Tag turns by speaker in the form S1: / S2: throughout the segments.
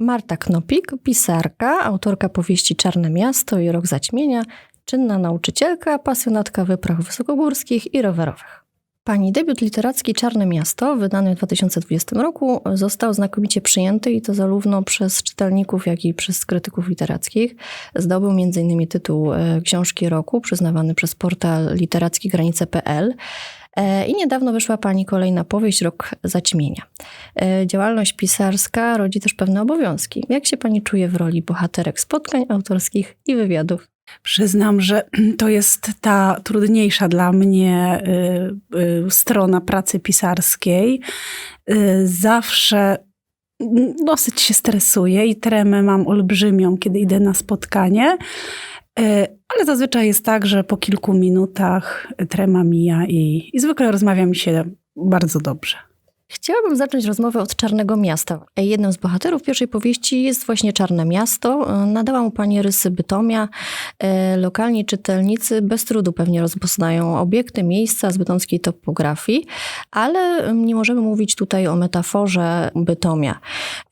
S1: Marta Knopik, pisarka, autorka powieści Czarne Miasto i Rok Zaćmienia, czynna nauczycielka, pasjonatka wypraw wysokogórskich i rowerowych. Pani debiut literacki Czarne Miasto, wydany w 2020 roku, został znakomicie przyjęty i to zarówno przez czytelników, jak i przez krytyków literackich. Zdobył m.in. tytuł e, Książki Roku, przyznawany przez portal literackigranice.pl. E, I niedawno wyszła Pani kolejna powieść, Rok Zaćmienia. E, działalność pisarska rodzi też pewne obowiązki. Jak się Pani czuje w roli bohaterek spotkań autorskich i wywiadów?
S2: Przyznam, że to jest ta trudniejsza dla mnie y, y, strona pracy pisarskiej. Y, zawsze dosyć się stresuję i tremę mam olbrzymią, kiedy idę na spotkanie. Ale zazwyczaj jest tak, że po kilku minutach trema mija i, i zwykle rozmawia mi się bardzo dobrze.
S1: Chciałabym zacząć rozmowę od Czarnego Miasta. Jednym z bohaterów pierwszej powieści jest właśnie Czarne Miasto. Nadała mu pani rysy Bytomia. E, lokalni czytelnicy bez trudu pewnie rozpoznają obiekty, miejsca z bytomskiej topografii, ale nie możemy mówić tutaj o metaforze Bytomia.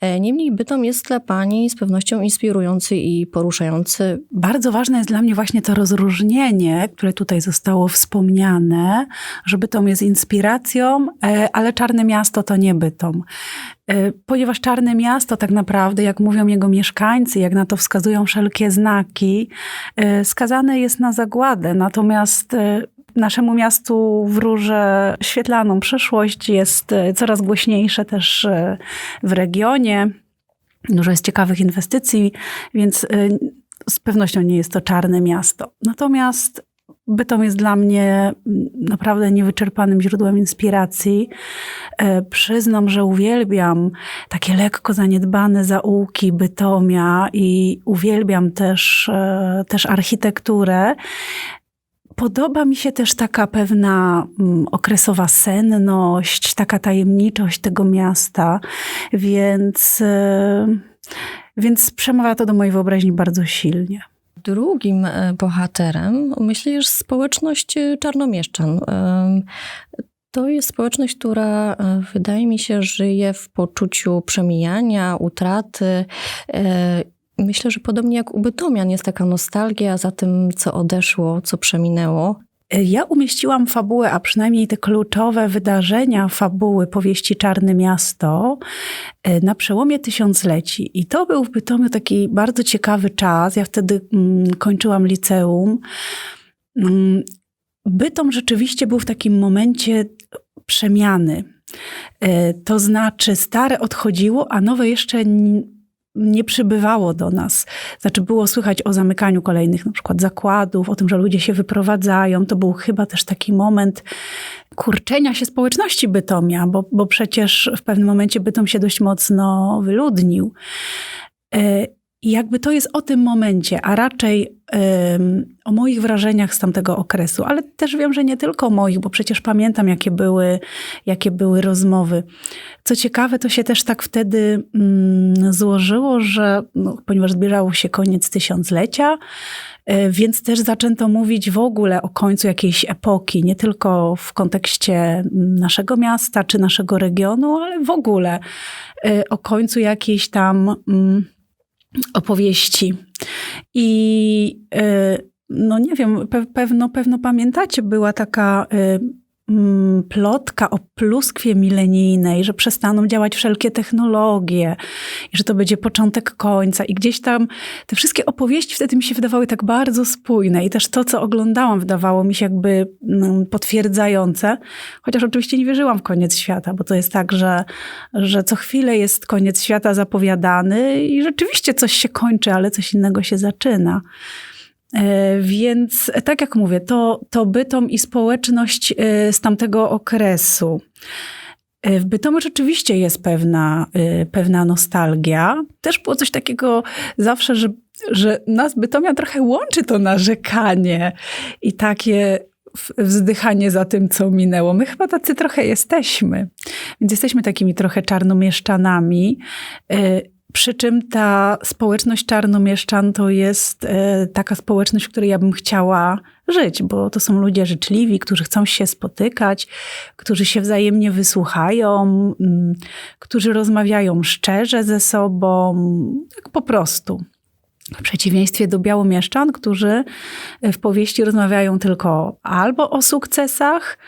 S1: E, niemniej Bytom jest dla pani z pewnością inspirujący i poruszający.
S2: Bardzo ważne jest dla mnie właśnie to rozróżnienie, które tutaj zostało wspomniane, że Bytom jest inspiracją, e, ale Czarne Miasto miasto to nie Bytom. Y, ponieważ Czarne Miasto tak naprawdę, jak mówią jego mieszkańcy, jak na to wskazują wszelkie znaki, y, skazane jest na zagładę. Natomiast y, naszemu miastu wróży świetlaną przyszłość, jest coraz głośniejsze też w regionie. Dużo jest ciekawych inwestycji, więc z pewnością nie jest to czarne miasto. Natomiast Bytom jest dla mnie mm, naprawdę niewyczerpanym źródłem inspiracji. E, przyznam, że uwielbiam takie lekko zaniedbane zaułki Bytomia i uwielbiam też, e, też architekturę. Podoba mi się też taka pewna mm, okresowa senność, taka tajemniczość tego miasta, więc, e, więc przemawia to do mojej wyobraźni bardzo silnie
S1: drugim e, bohaterem myślisz społeczność e, czarnomieszczan. To jest społeczność, która e, wydaje mi się żyje w poczuciu przemijania, utraty. Myślę, że podobnie jak u Bytomian jest taka nostalgia za tym, co odeszło, co przeminęło.
S2: Ja umieściłam fabułę, a przynajmniej te kluczowe wydarzenia fabuły powieści Czarne Miasto e, na przełomie tysiącleci. I to był w Bytomiu taki bardzo ciekawy czas. Ja wtedy mm, kończyłam liceum. Mm, Bytom rzeczywiście był w takim momencie przemiany. E, to znaczy, stare odchodziło, a nowe jeszcze nie przybywało do nas. Znaczy było słychać o zamykaniu kolejnych na przykład zakładów, o tym, że ludzie się wyprowadzają. To był chyba też taki moment kurczenia się społeczności Bytomia, bo, bo przecież w pewnym momencie Bytom się dość mocno wyludnił. I jakby to jest o tym momencie, a raczej um, o moich wrażeniach z tamtego okresu, ale też wiem, że nie tylko moich, bo przecież pamiętam, jakie były, jakie były rozmowy. Co ciekawe, to się też tak wtedy um, złożyło, że no, ponieważ zbliżało się koniec tysiąclecia, e, więc też zaczęto mówić w ogóle o końcu jakiejś epoki, nie tylko w kontekście naszego miasta czy naszego regionu, ale w ogóle e, o końcu jakiejś tam mm, opowieści. I e, no nie wiem, pewno, pewno pamiętacie, była taka e, plotka o pluskwie milenijnej, że przestaną działać wszelkie technologie i że to będzie początek końca. I gdzieś tam te wszystkie opowieści wtedy mi się wydawały tak bardzo spójne i też to, co oglądałam, wydawało mi się jakby mm, potwierdzające. Chociaż oczywiście nie wierzyłam w koniec świata, bo to jest tak, że, że co chwilę jest koniec świata zapowiadany i rzeczywiście coś się kończy, ale coś innego się zaczyna. E, więc tak jak mówię, to, to bytom i społeczność e, z tamtego okresu. E, w Bytomu rzeczywiście jest pewna, pewna nostalgia. Też było coś takiego zawsze, że, że nas Bytomia trochę łączy to narzekanie i takie wzdychanie za tym, co minęło. My chyba tacy trochę jesteśmy. Więc jesteśmy takimi trochę czarnomieszczanami Przy czym ta społeczność czarnomieszczan to jest e, taka społeczność, w której ja bym chciała żyć, bo to są ludzie życzliwi, którzy chcą się spotykać, którzy się wzajemnie wysłuchają, którzy rozmawiają szczerze ze sobą, tak po prostu. W przeciwieństwie do białomieszczan, którzy w powieści rozmawiają tylko albo o sukcesach,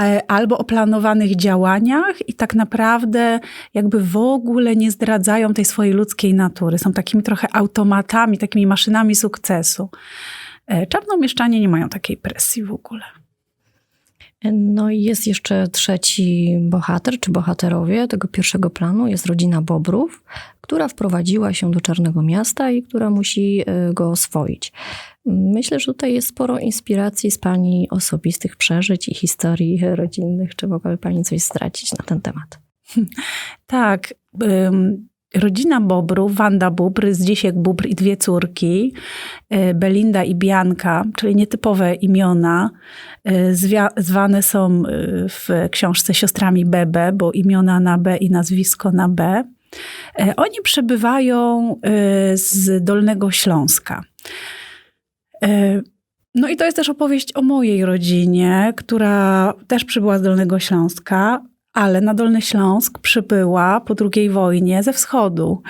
S2: e, albo o planowanych działaniach i tak naprawdę jakby w ogóle nie zdradzają tej swojej ludzkiej natury. Są takimi trochę automatami, takimi maszynami sukcesu. E, Czarnomieszczanie nie mają takiej presji w ogóle.
S1: No i jest jeszcze trzeci bohater, czy bohaterowie tego pierwszego planu. Jest rodzina Bobrów, która wprowadziła się do Czarnego Miasta i która musi y, go oswoić. Myślę, że tutaj jest sporo inspiracji z Pani osobistych przeżyć i historii rodzinnych. Czy mogłaby Pani coś zdradzić na ten temat?
S2: Tak. Rodzina Bobrów, Wanda Bóbr, Zdzisiek Bóbr i dwie córki, y, Belinda i Bianka, czyli nietypowe imiona, zwia- zwane są w książce siostrami Bebe, bo imiona na B i nazwisko na B. Y, Oni przybywają y, z Dolnego Śląska. Y, No i to jest też opowieść o mojej rodzinie, która też przybyła z Dolnego Śląska, ale na Dolny Śląsk przybyła po II wojnie ze wschodu.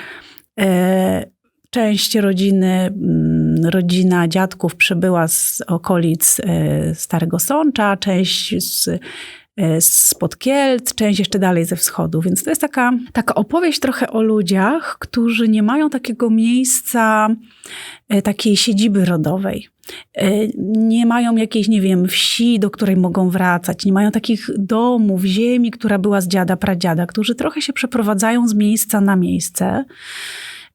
S2: E, Część rodziny, mm, rodzina dziadków przybyła z okolic e, Starego Sącza, część z, e, spod Kielc, część jeszcze dalej ze wschodu. Więc to jest taka, taka opowieść trochę o ludziach, którzy nie mają takiego miejsca, e, takiej siedziby rodowej. E, Nie mają jakiejś, nie wiem, wsi, do której mogą wracać, nie mają takich domów, ziemi, która była z dziada, pradziada, którzy trochę się przeprowadzają z miejsca na miejsce,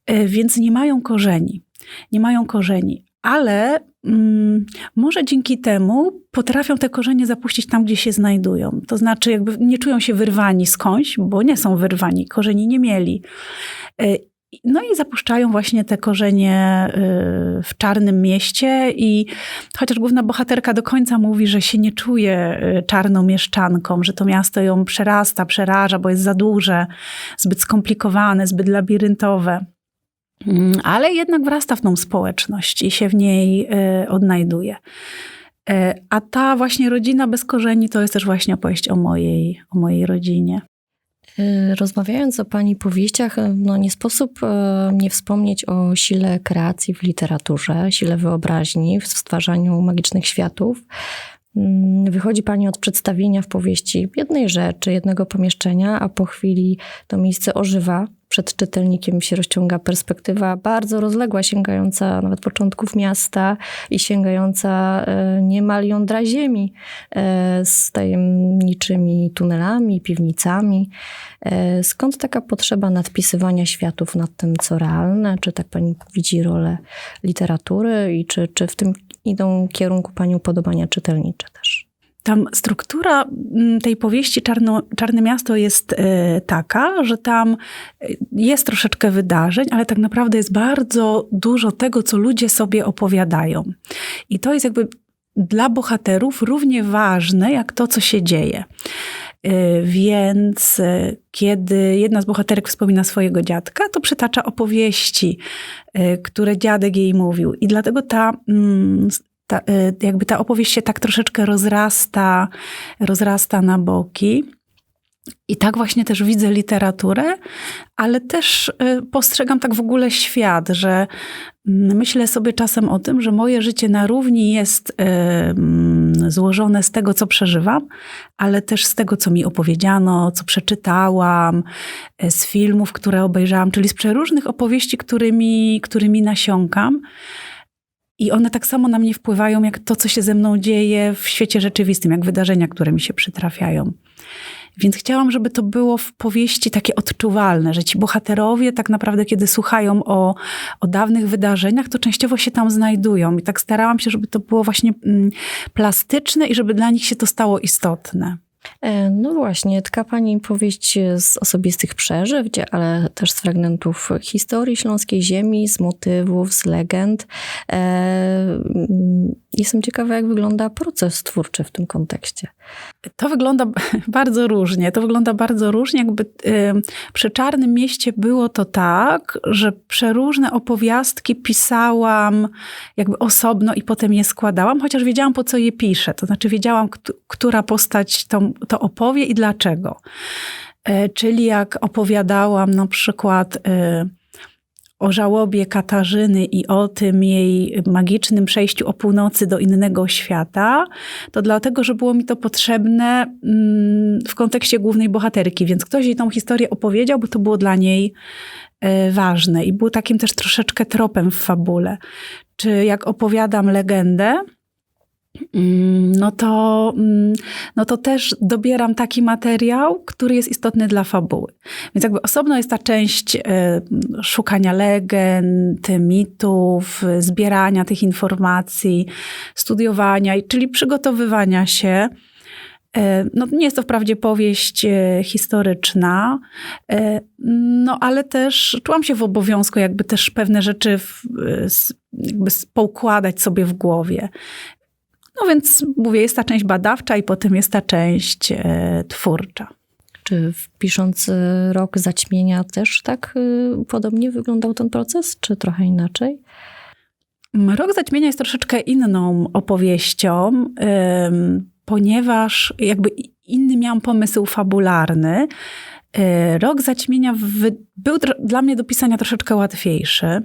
S2: e, więc nie mają korzeni. Nie mają korzeni, ale może dzięki temu potrafią te korzenie zapuścić tam, gdzie się znajdują. To znaczy, jakby nie czują się wyrwani skądś, bo nie są wyrwani, korzeni nie mieli. E, no i zapuszczają właśnie te korzenie y, w czarnym mieście i chociaż główna bohaterka do końca mówi, że się nie czuje y, czarną mieszczanką, że to miasto ją przerasta, przeraża, bo jest za duże, zbyt skomplikowane, zbyt labiryntowe. Mm, Ale jednak wrasta w tą społeczność i się w niej y, odnajduje. Y, A ta właśnie rodzina bez korzeni to jest też właśnie opowieść o mojej, o mojej rodzinie.
S1: Y, Rozmawiając o Pani powieściach, no nie sposób nie wspomnieć o sile kreacji w literaturze, sile wyobraźni w stwarzaniu magicznych światów. Mm, Wychodzi Pani od przedstawienia w powieści jednej rzeczy, jednego pomieszczenia, a po chwili to miejsce ożywa. Przed czytelnikiem się rozciąga perspektywa bardzo rozległa, sięgająca nawet początków miasta i sięgająca e, niemal jądra ziemi e, z tajemniczymi tunelami, piwnicami. E, Skąd taka potrzeba nadpisywania światów nad tym, co realne? Czy tak Pani widzi rolę literatury i czy, czy w tym idą kierunku Pani upodobania czytelnicze też?
S2: Tam struktura mm, tej powieści Czarno, Czarne Miasto jest e, taka, że tam e, jest troszeczkę wydarzeń, ale tak naprawdę jest bardzo dużo tego, co ludzie sobie opowiadają. I to jest jakby dla bohaterów równie ważne, jak to, co się dzieje. E, Więc kiedy jedna z bohaterek wspomina swojego dziadka, to przytacza opowieści, które dziadek jej mówił. I dlatego ta, mm, ta, e, jakby ta opowieść się tak troszeczkę rozrasta, rozrasta na boki. I tak właśnie też widzę literaturę, ale też e, postrzegam tak w ogóle świat, że mm, myślę sobie czasem o tym, że moje życie na równi jest e, mm, złożone z tego, co przeżywam, ale też z tego, co mi opowiedziano, co przeczytałam, z filmów, które obejrzałam, czyli z przeróżnych opowieści, którymi, którymi nasiąkam. I one tak samo na mnie wpływają, jak to, co się ze mną dzieje w świecie rzeczywistym, jak wydarzenia, które mi się przytrafiają. Więc chciałam, żeby to było w powieści takie odczuwalne, że ci bohaterowie tak naprawdę, kiedy słuchają o, o dawnych wydarzeniach, to częściowo się tam znajdują. I tak starałam się, żeby to było właśnie mm, plastyczne i żeby dla nich się to stało istotne.
S1: E, No właśnie, tka Pani powieść z osobistych przeżyć, ale też z fragmentów historii śląskiej ziemi, z motywów, z legend. E, mm, Jestem ciekawa, jak wygląda proces twórczy w tym kontekście.
S2: To wygląda bardzo różnie. To wygląda bardzo różnie. Jakby przy Czarnym Mieście było to tak, że przeróżne opowiastki pisałam jakby osobno i potem je składałam, chociaż wiedziałam po co je piszę. To znaczy wiedziałam, kt- która postać to, to opowie i dlaczego. E, Czyli jak opowiadałam na przykład y, o żałobie Katarzyny i o tym jej magicznym przejściu o północy do innego świata, to dlatego, że było mi to potrzebne mm, w kontekście głównej bohaterki, więc ktoś jej tą historię opowiedział, bo to było dla niej e, ważne i było takim też troszeczkę tropem w fabule. Czy jak opowiadam legendę, no to, mm, no to też dobieram taki materiał, który jest istotny dla fabuły. Więc jakby osobno jest ta część e, szukania legend, mitów, zbierania tych informacji, studiowania, czyli przygotowywania się. E, No, nie jest to wprawdzie powieść e, historyczna, no ale też czułam się w obowiązku, jakby też pewne rzeczy w, jakby poukładać sobie w głowie. No więc mówię, jest ta część badawcza i potem jest ta część e, twórcza.
S1: Czy w- pisząc e, Rok Zaćmienia też tak e, podobnie wyglądał ten proces, czy trochę inaczej?
S2: Rok Zaćmienia jest troszeczkę inną opowieścią, ponieważ jakby inny miałam pomysł fabularny. Rok Zaćmienia był dla mnie do pisania troszeczkę łatwiejszy,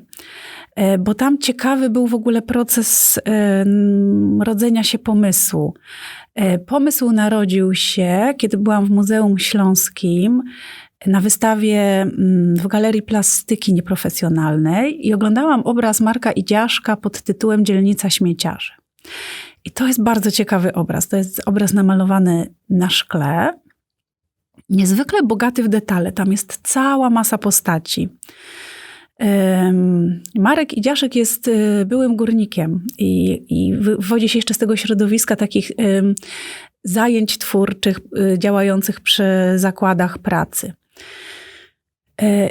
S2: bo tam ciekawy był w ogóle proces ym, rodzenia się pomysłu. Y, Pomysł narodził się, kiedy byłam w Muzeum Śląskim na wystawie mm, w Galerii Plastyki Nieprofesjonalnej i oglądałam obraz Marka Idziaszka pod tytułem Dzielnica Śmieciarzy. I to jest bardzo ciekawy obraz. To jest obraz namalowany na szkle, niezwykle bogaty w detale. Tam jest cała masa postaci. Marek Idziaszek jest y, byłym górnikiem i, i wywodzi się jeszcze z tego środowiska takich zajęć twórczych y, działających przy zakładach pracy. E,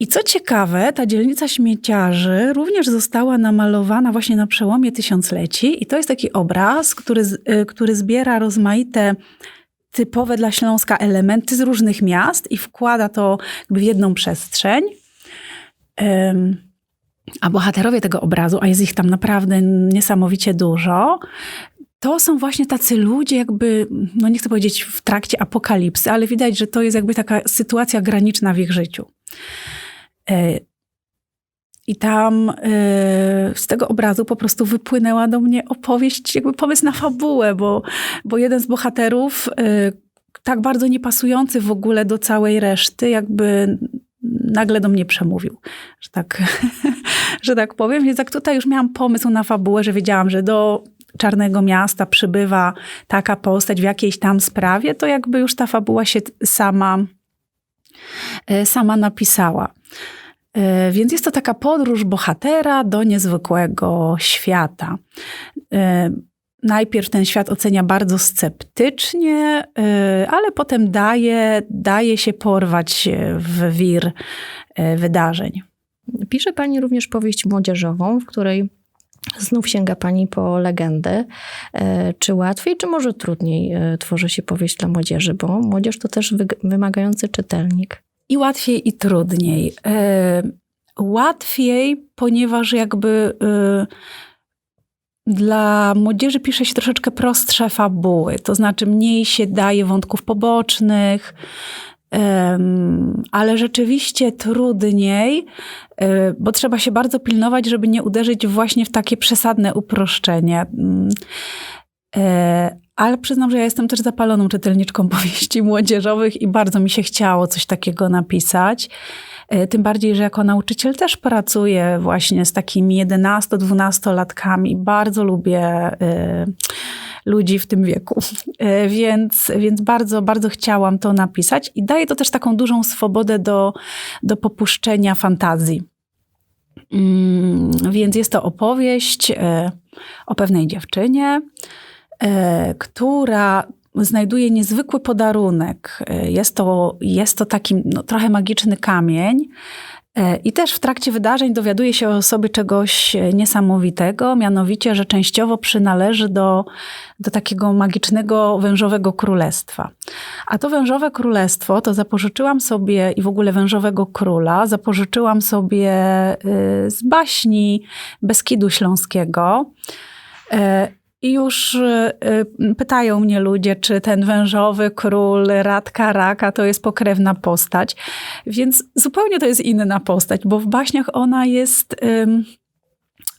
S2: I co ciekawe, ta dzielnica śmieciarzy również została namalowana właśnie na przełomie tysiącleci i to jest taki obraz, który, y, który zbiera rozmaite typowe dla Śląska elementy z różnych miast i wkłada to w jedną przestrzeń. A bohaterowie tego obrazu, a jest ich tam naprawdę niesamowicie dużo, to są właśnie tacy ludzie, jakby, no nie chcę powiedzieć w trakcie apokalipsy, ale widać, że to jest jakby taka sytuacja graniczna w ich życiu. E, I tam e, z tego obrazu po prostu wypłynęła do mnie opowieść, jakby pomysł na fabułę, bo, bo jeden z bohaterów, e, tak bardzo niepasujący w ogóle do całej reszty, jakby nagle do mnie przemówił, że tak, że tak powiem. Więc jak tutaj już miałam pomysł na fabułę, że wiedziałam, że do Czarnego Miasta przybywa taka postać w jakiejś tam sprawie, to jakby już ta fabuła się sama, e, sama napisała. E, Więc jest to taka podróż bohatera do niezwykłego świata. Najpierw ten świat ocenia bardzo sceptycznie, e, ale potem daje, daje się porwać w wir e, wydarzeń.
S1: Pisze Pani również powieść młodzieżową, w której znów sięga Pani po legendy. E, Czy łatwiej, czy może trudniej e, tworzy się powieść dla młodzieży? Bo młodzież to też wymagający czytelnik.
S2: I łatwiej, i trudniej. E, łatwiej, ponieważ jakby dla młodzieży pisze się troszeczkę prostsze fabuły, to znaczy mniej się daje wątków pobocznych, ale rzeczywiście trudniej, e, bo trzeba się bardzo pilnować, żeby nie uderzyć właśnie w takie przesadne uproszczenie. Ale przyznam, że ja jestem też zapaloną czytelniczką powieści młodzieżowych i bardzo mi się chciało coś takiego napisać. E, Tym bardziej, że jako nauczyciel też pracuję właśnie z takimi 11-12-latkami i bardzo lubię e, ludzi w tym wieku. E, Więc, więc bardzo, bardzo chciałam to napisać i daje to też taką dużą swobodę do, do popuszczenia fantazji. Mm, Więc jest to opowieść o pewnej dziewczynie, która znajduję niezwykły podarunek. E, Jest to, jest to taki no, trochę magiczny kamień. E, I też w trakcie wydarzeń dowiaduje się o sobie czegoś e, niesamowitego, mianowicie, że częściowo przynależy do, do takiego magicznego wężowego królestwa. A to wężowe królestwo to zapożyczyłam sobie i w ogóle wężowego króla zapożyczyłam sobie z baśni Beskidu Śląskiego. I już y, y, pytają mnie ludzie, czy ten wężowy król Radka Raka to jest pokrewna postać. Więc zupełnie to jest inna postać, bo w baśniach ona jest.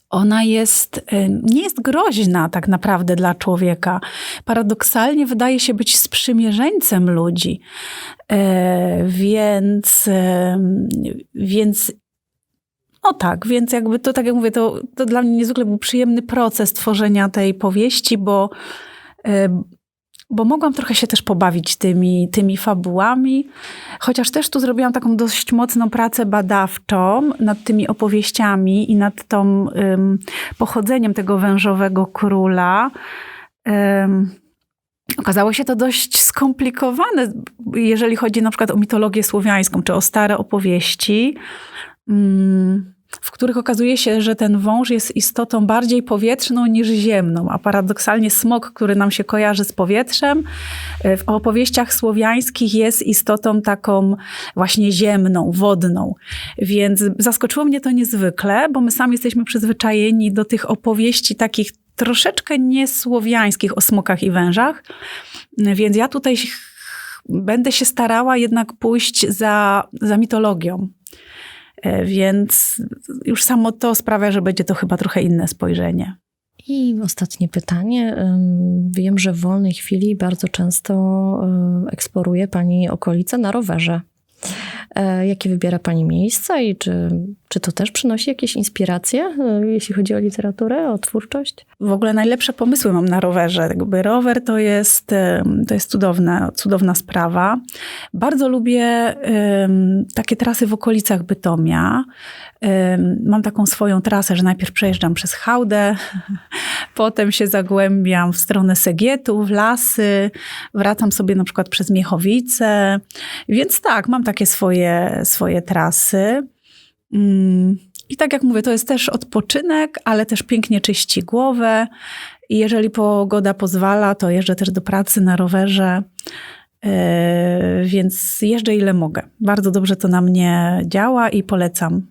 S2: ona jest, ym, nie jest groźna tak naprawdę dla człowieka. Paradoksalnie wydaje się być sprzymierzeńcem ludzi. E, więc, więc no tak, więc jakby to, tak jak mówię, to, to dla mnie niezwykle był przyjemny proces tworzenia tej powieści, bo, e, bo mogłam trochę się też pobawić tymi, tymi fabułami, chociaż też tu zrobiłam taką dość mocną pracę badawczą nad tymi opowieściami i nad tą ym, pochodzeniem tego wężowego króla. Ym, Okazało się to dość skomplikowane, jeżeli chodzi na przykład o mitologię słowiańską, czy o stare opowieści, w których okazuje się, że ten wąż jest istotą bardziej powietrzną niż ziemną, a paradoksalnie smok, który nam się kojarzy z powietrzem, e, w opowieściach słowiańskich jest istotą taką właśnie ziemną, wodną. Więc zaskoczyło mnie to niezwykle, bo my sami jesteśmy przyzwyczajeni do tych opowieści takich troszeczkę niesłowiańskich o smokach i wężach. Więc ja tutaj będę się starała jednak pójść za, za mitologią. E, Więc już samo to sprawia, że będzie to chyba trochę inne spojrzenie.
S1: I ostatnie pytanie. Wiem, że w wolnej chwili bardzo często eksploruje Pani okolice na rowerze. E, Jakie wybiera Pani miejsca i czy, czy to też przynosi jakieś inspiracje, y, jeśli chodzi o literaturę, o twórczość?
S2: W ogóle najlepsze pomysły mam na rowerze. Jakby rower to jest, to jest cudowna, cudowna sprawa. Bardzo lubię em, takie trasy w okolicach Bytomia. Em, Mam taką swoją trasę, że najpierw przejeżdżam przez Hałdę, potem się zagłębiam w stronę Segietu, w lasy, wracam sobie na przykład przez Miechowice. Więc tak, mam takie swoje, swoje trasy. Mm, I tak jak mówię, to jest też odpoczynek, ale też pięknie czyści głowę. I jeżeli pogoda pozwala, to jeżdżę też do pracy na rowerze. Yy, Więc jeżdżę ile mogę. Bardzo dobrze to na mnie działa i polecam.